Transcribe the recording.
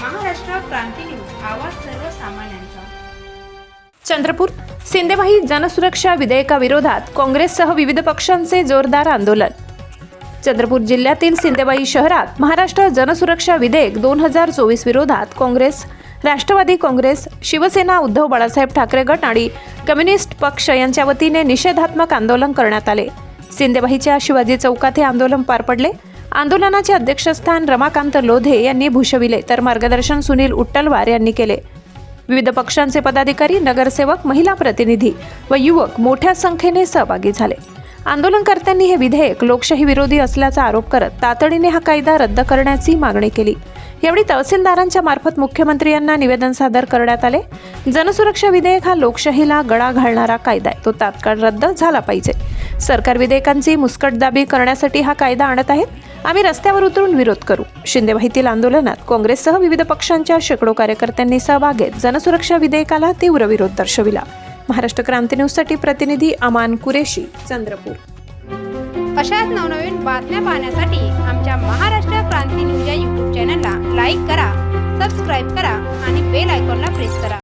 क्रांती news आवाज सर्वसामान्यांचा. चंद्रपूर सिंदेवाही जनसुरक्षा विधेयकाविरोधात काँग्रेससह विविध पक्षांचे जोरदार आंदोलन. चंद्रपूर जिल्ह्यातील सिंदेबाई शहरात महाराष्ट्र जनसुरक्षा विधेयक दोन हजार चोवीस विरोधात काँग्रेस राष्ट्रवादी काँग्रेस शिवसेना उद्धव बाळासाहेब ठाकरे गट आणि कम्युनिस्ट पक्ष यांच्या वतीने निषेधात्मक आंदोलन करण्यात आले. सिंदेबाईच्या शिवाजी चौकात हे आंदोलन पार पडले. आंदोलनाचे अध्यक्षस्थान रमाकांत लोधे यांनी भूषविले तर मार्गदर्शन सुनील उट्टलवार यांनी केले. विविध पक्षांचे पदाधिकारी नगरसेवक महिला प्रतिनिधी व युवक मोठ्या संख्येने सहभागी झाले. आंदोलनकर्त्यांनी हे विधेयक लोकशाही विरोधी असल्याचा आरोप करत तातडीने हा कायदा रद्द करण्याची मागणी केली. यावेळी तहसीलदारांच्या मार्फत मुख्यमंत्री यांना निवेदन सादर करण्यात आले. जनसुरक्षा विधेयक हा लोकशाहीला गळा घालणारा कायदा आहे. तो तात्काळ रद्द झाला पाहिजे. सरकार विधेयकांची मुस्कटदाबी करण्यासाठी हा कायदा आणत आहे आम्ही रस्त्यावर उतरून विरोध करू. शिंदेवाहीतील आंदोलनात काँग्रेससह विविध पक्षांच्या शेकडो कार्यकर्त्यांनी सहभाग घेत जनसुरक्षा विधेयकाला तीव्र विरोध दर्शविला. महाराष्ट्र क्रांती न्यूजसाठी प्रतिनिधी अमान कुरेशी चंद्रपूर. अशाच नवनवीन बातम्या पाहण्यासाठी आमच्या महाराष्ट्र क्रांती न्यूज या यूट्यूब चॅनलला लाईक करा सबस्क्राईब करा आणि बेल आयकॉनला प्रेस करा.